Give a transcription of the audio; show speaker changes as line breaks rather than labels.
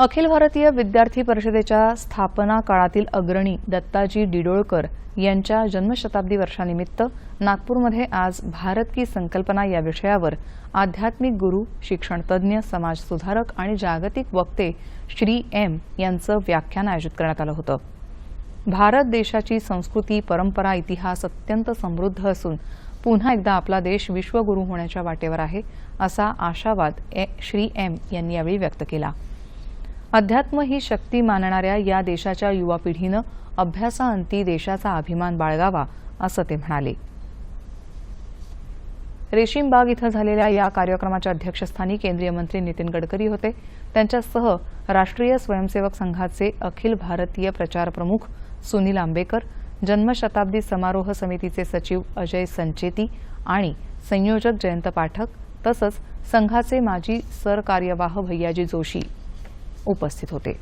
अखिल भारतीय विद्यार्थी परिषदेच्या स्थापना काळातील अग्रणी दत्ताजी डिडोळकर यांच्या जन्मशताब्दी वर्षानिमित्त नागपूरमध्ये आज भारत की संकल्पना या विषयावर आध्यात्मिक गुरु शिक्षणतज्ज्ञ समाजसुधारक आणि जागतिक वक्ते श्री एम यांचं व्याख्यान आयोजित करण्यात आलं होतं. भारत देशाची संस्कृती परंपरा इतिहास अत्यंत समृद्ध असून पुन्हा एकदा आपला देश विश्वगुरू होण्याच्या वाटेवर आहे असा आशावाद ए- श्री एम यांनी यावेळी व्यक्त केला. अध्यात्म ही शक्ती मानणाऱ्या या देशाच्या युवा पिढीनं अभ्यासाअंती देशाचा अभिमान बाळगावा असं ते म्हणाले. रेशीमबाग इथं झालेल्या या कार्यक्रमाच्या अध्यक्षस्थानी केंद्रीय मंत्री नितीन गडकरी होते. त्यांच्यासह राष्ट्रीय स्वयंसेवक संघाचे अखिल भारतीय प्रचार प्रमुख सुनील आंबेकर जन्मशताब्दी समारोह समितीचे सचिव अजय संचेती आणि संयोजक जयंत पाठक तसंच संघाचे माजी सरकार्यवाह भैयाजी जोशी. उपस्थित होते.